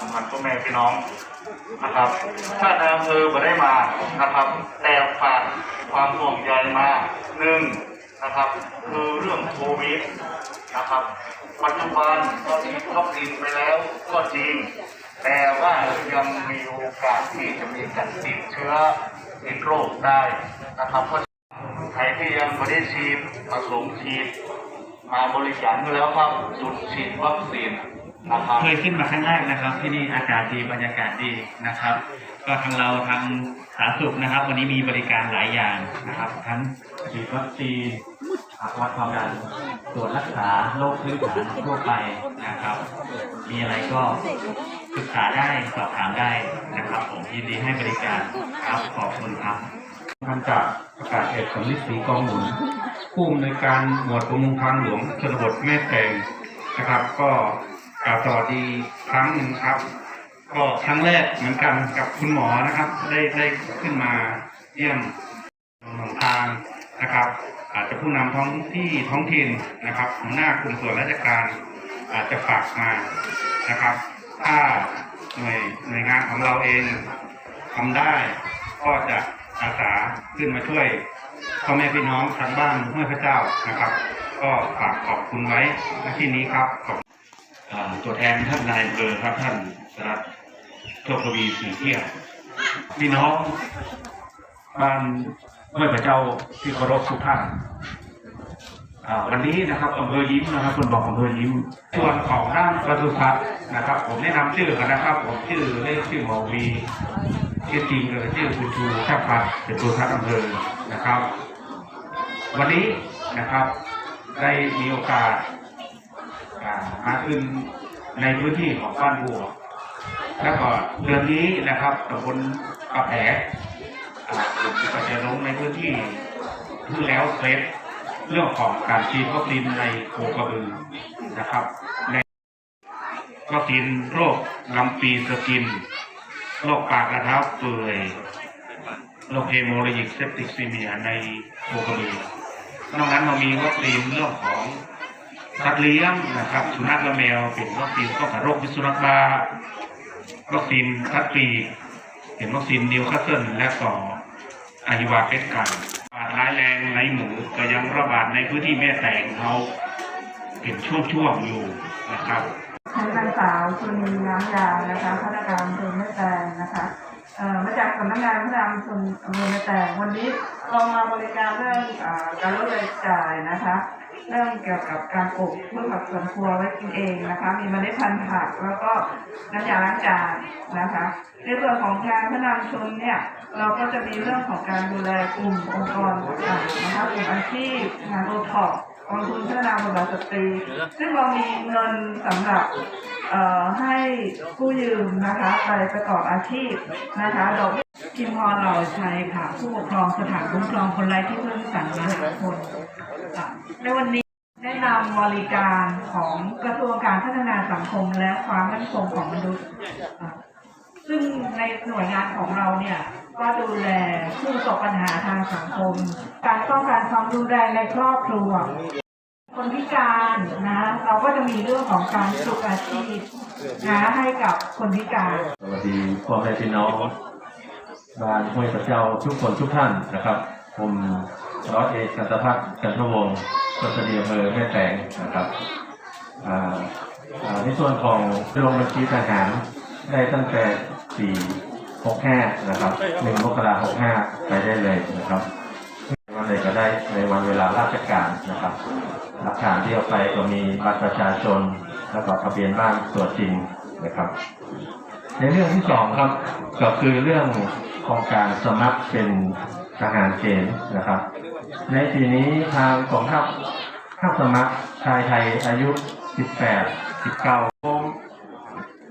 สัมพันธ์พ่อแม่พี่น้องนะครับ ถ้านายอำเภอไม่ได้มานะครับ แต่ฝากความห่วงใยมาหนึ่งนะครับ คือเรื่องโควิดนะครับ ปัจจุบันเราฉีดวัคซีนไปแล้วก็จริง แต่ว่ายังมีโอกาสที่จะมีการติดเชื้อติดโรคได้นะครับเพราะใครที่ยังไม่ได้ฉีดประสงค์ฉีดมาบริการแล้วครับจุดฉีดวัคซีน นะครับเคยขึ้นมาครั้งแรกนะครับ ที่นี่อากาศดีบรรยากาศดีนะครับ ก็ทางเราทางสาธารณสุขนะครับ วันนี้มีบริการหลายอย่างนะครับ ทั้งฉีดวัคซีนวัดความดันตรวจรักษาโรคพื้นฐานทั่วไปนะครับ มีอะไรก็ศึกษาได้สอบถามได้นะครับ ผมยินดีให้บริการครับขอบคุณครับพันจากประกาศเอกสมฤทธิ์ศรีกองหนุนผู้อำนวยการหมวดประมงทางหลวงชนบทแม่แตงนะครับ ก็ กล่าวสวัสดีครั้งหนึ่งครับ ก็ครั้งแรกเหมือนกันกับคุณหมอนะครับ ได้ได้ขึ้นมาเยี่ยมหนองทางนะครับ อาจจะผู้นำท้องที่ท้องถิ่นนะครับหัวหน้ากลุ่มส่วนราชการ อาจจะฝากมานะครับ ถ้าหน่วยหน่วยงานของเราเองทำได้ ก็จะอาสาขึ้นมาช่วยพ่อแม่พี่น้องทางบ้านห้วยพระเจ้านะครับ ก็ฝากขอบคุณไว้ณที่นี้ครับ ตัวแทนท่านนายอำเภอครับท่านสรัตน์โชคทวีสีเที่ยงพี่น้องบ้านห้วยพระเจ้าที่เคารพทุกท่านวันนี้นะครับอำเภอยิ้มนะครับคุณบอกอำเภอยิ้ม ส่วนของด้านปศุสัตว์นะครับ ผมแนะนำชื่อกันนะครับ ผมชื่อเล่นชื่อหมอวีชื่อจริงเลยชื่อคุณชูชาติพัฒน์เป็นตัวทัศน์อำเภอนะครับ วันนี้นะครับได้มีโอกาส อ่ามาขึ้นในพื้นที่ของบ้านบัว แล้วก็เดือนนี้นะครับตำบลกระแผ่ก็จะลงในพื้นที่ที่แล้วเซตเรื่องของการฉีดวัคซีนในโคกระบือนะครับในวัคซีนโรคลำปีสกิน โรคปากกระเท้าเปื่อยโรคเฮโมโลยิกเซปติกซีเมียในโคกระบือนอกนั้นเรามีวัคซีนเรื่องของ สัตว์เลี้ยงนะครับสุนัขและแมวเป็นวัคซีนป้องกันโรคพิษสุนัขบ้าวัคซีนทัดปีเป็นวัคซีนนิวคาสเซิลและก็อายุวาเพชรกันบาดร้ายแรงในหมูก็ยังระบาดในพื้นที่แม่แตงเขาเป็นช่วงๆอยู่นะครับฉันนางสาวชุนีน้ำยานะคะพนักงานอำเภอแม่แตงนะคะมาจากสำนักงานพระนามชนอำเภอแม่แตงวันนี้เรามาบริการเรื่องการลดรายจ่ายนะคะ เรื่องเกี่ยวกับการปลูกพืชผักสวนครัวไว้กินเองนะคะ มีเมล็ดพันธุ์ผักแล้วก็น้ำยาล้างจานนะคะ ในส่วนของการพระนาชนเนี่ยเราก็จะมีเรื่องของการดูแลกลุ่มองค์กรต่างๆนะคะกลุ่มอาชีพงานโอท็อปกองทุนพัฒนาบทบาทสตรี ซึ่งเรามีเงินสำหรับเอ่อให้ผู้ยืมนะคะไปประกอบอาชีพนะคะดอกเบี้ยพิมพรเหล่าชัยค่ะ ผู้ปกครองสถานคุ้มครองคนไร้ที่พึ่งสันมหาคน ในวันนี้ได้นำบริการของกระทรวงการพัฒนาสังคมและความมั่นคงของมนุษย์ ซึ่งในหน่วยงานของเราเนี่ยก็ดูแลผู้ประสบปัญหาทางสังคม การป้องกันความรุนแรงในครอบครัว คนพิการนะเราก็จะมีเรื่องของการฝึกอาชีพนะให้กับคนพิการ สวัสดีพ่อแม่พี่น้องบ้านห้วยพระเจ้าทุกคนทุกท่านนะครับ ผม ร้อยเอกกันตพัฒน์กันทวงศ์สสดีอำเภอแม่แตงนะครับในส่วนของลงบัญชีทหารได้ตั้งแต่ปี65 นะครับ 1 มกราคม 65 ไปได้เลยนะครับ วันไหนก็ได้ในวันเวลาราชการนะครับหลักฐานที่เอาไปก็มีบัตรประชาชน แล้วก็ทะเบียนบ้านตัวจริงนะครับ ในเรื่องที่สองครับก็คือเรื่องของการสมัครเป็นทหารเกณฑ์นะครับ ในปีนี้ทางกองทัพเข้าสมัครชายไทยอายุ 18 19ผม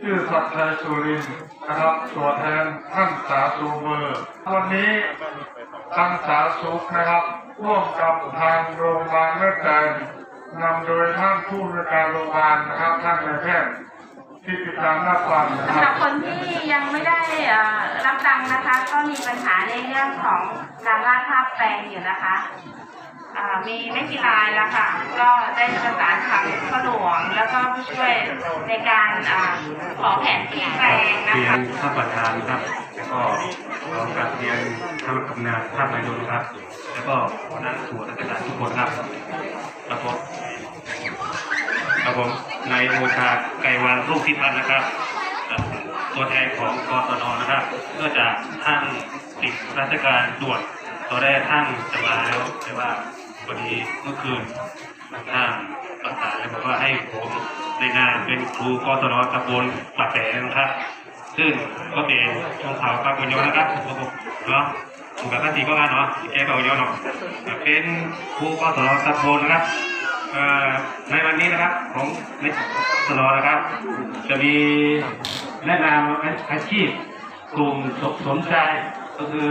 ชื่อสัตย์ชัยสุรินนะครับตัวแทนท่านสาธารณเบอร์วันนี้ทางสาสุขนะครับร่วมกับทางโรงพยาบาลแม่แตงนำโดยท่านผู้บริการโรงพยาบาลนะครับท่านนายแพทย์ ที่ติดตามหน้าฟังนะคสำหรัรับบคนที่ยังไม่ได้เอ่อรับตังค์นะคะ ก็มีปัญหาในเรื่องของการวาดภาพแปลงอยู่นะคะอ่ามีไม่กี่รายแล้วค่ะ ก็ได้ประสานทางพ่อหลวงแล้วก็ผู้ช่วยในการอ่าขอแผนที่แปลงนะเรียคะ นท่านประธานครับ แล้วก็ขอกราบเรียนท่านกำนันท่านนายกครับ แล้วก็คณะส่วนราชการทุกคนครับแล้วก็ครับผม นายโอชาไกรวันรูปพิพัฒน์นะครับ ตัวแทนของกศนนะครับ เนื่องจากท่านติดราชการด่วนตอนแรกท่านจะมาแล้วแต่ว่าพอดีเมื่อคืนท่านประสานแล้วบอกว่าให้ผมในนามเป็นครูกศนตำบลปากแสนนะครับ ซึ่งก็เป็นชนเผ่าวปากกุญยอนะครับเนาะถูกกับท่านทีก็งานเนาะแกปากกุญยอเนาะเป็นครูกศนตำบลนะครับ ในวันนี้นะครับของในสนนะครับ จะมีแนะนำอาชีพกลุ่มสนใจก็คือ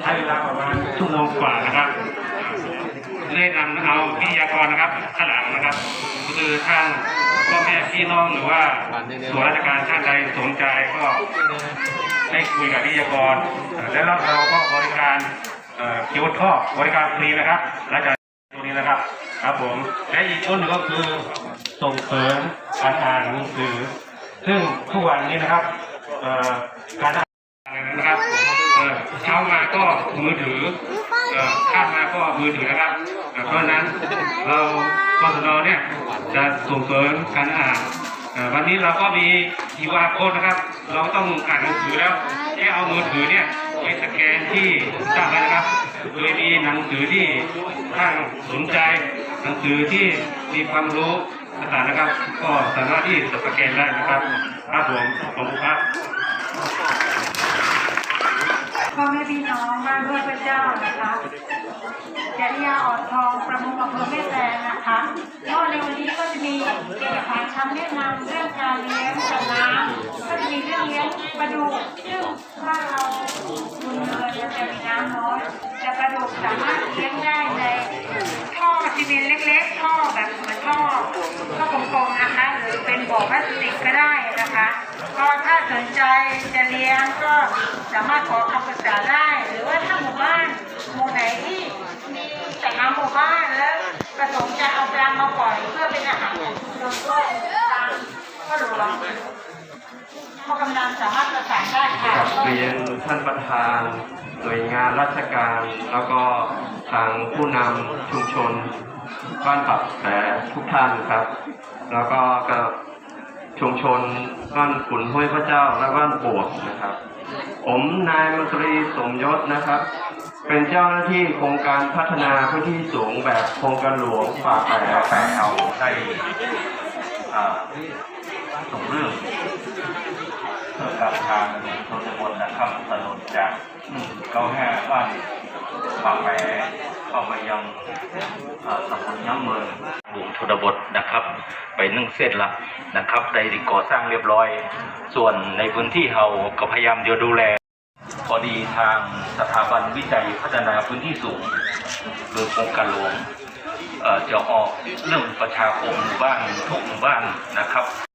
ใช้เวลาประมาณชั่วโมงกว่านะครับแนะนำเอาวิทยากรนะครับข้างหลังนะครับ ก็คือทางพ่อแม่พี่น้องหรือว่าส่วนราชการท่านใดสนใจก็ได้คุยกับวิทยากร แล้วเราก็บริการเอ่อคิวท่อบริการฟรีนะครับหลังจากตรงนี้นะครับ ครับผม และอีกต้นหนึ่งก็คือส่งเสริมการอ่านหนังสือ ซึ่งทุกวันนี้นะครับการอ่านนะครับเช้ามาก็มือถือเข้ามมาก็มือถือนะครับเอ่อเพราะนั้นเรากศนเนี่ยจะส่งเสริมการอ่านวันนี้เราก็มี QR code นะครับ เราต้องอ่านหนังสือแล้วแค่เอามือถือเนี่ยไปสแกนที่ตั้งไว้นะครับ โดยมีหนังสือที่ท่านสนใจ หนังสือที่มีความรู้ต่างๆนะครับ ก็สามารถที่จะสแกนได้นะครับครับผมขอบคุณครับพ่อแม่พี่น้องบ้านด้วยพระเจ้านะคะ จริยาอ่อนทองประมงอำเภอแม่แตงนะคะก็ในวันนี้ก็จะมีเอกสารคำแนะนำเรื่องการเลี้ยงสัตว์น้ำก็จะมีเรื่องเลี้ยงปลาดุกซึ่งบ้าเราคุณเลยจะมีน้ำน้อยแต่ปลาดุกสามารถเลี้ยงได้ในท่อซีเมนต์เล็กๆท่อแบบเหมือนท่อท่อกลมๆนะคะ หรือเป็นบ่อพลาสติกก็ได้นะคะก็ถ้าสนใจจะเลี้ยงก็สามารถขอคำปรึกษาได้ หรือว่าถ้าหมู่บ้านหมู่ไหนที่ มีแต่น้ำหมู่บ้านแล้วประสงค์จะเอาปลามาปล่อยเพื่อเป็นอาหารของชุมชนก็ตามก็หลวงพ่อกำนันสามารถประสานได้ค่ะ กับเรียนท่านประธาน หน่วยงานราชการ แล้วก็ทางผู้นำชุมชนบ้านปักแต่ทุกท่านครับ แล้วก็กับชุมชนบ้านขุนห้วยพระเจ้าและบ้านปวกนะครับ ผมนายมนตรีสมยศนะครับ เป็นเจ้าหน้าที่โครงการพัฒนาพื้นที่สูงแบบโครงการหลวงป่าแปรแปรเอาได้อ่าส่งเรื่องเพื่อการทางชนบทนะครับถนนจากเก้าห้าบ้านปากแหมเข้ามายังอ่าตำบลย้ำเมืองหมู่ชนบทนะครับ ไปนึ่งเสร็จละนะครับได้ก่อสร้างเรียบร้อย ส่วนในพื้นที่เราก็พยายามเดียวดูแล พอดีทางสถาบันวิจัยพัฒนาพื้นที่สูงหรือโครงการหลวงเอ่อจะออกเรื่องประชาคมหมู่บ้านทุกหมู่บ้านนะครับ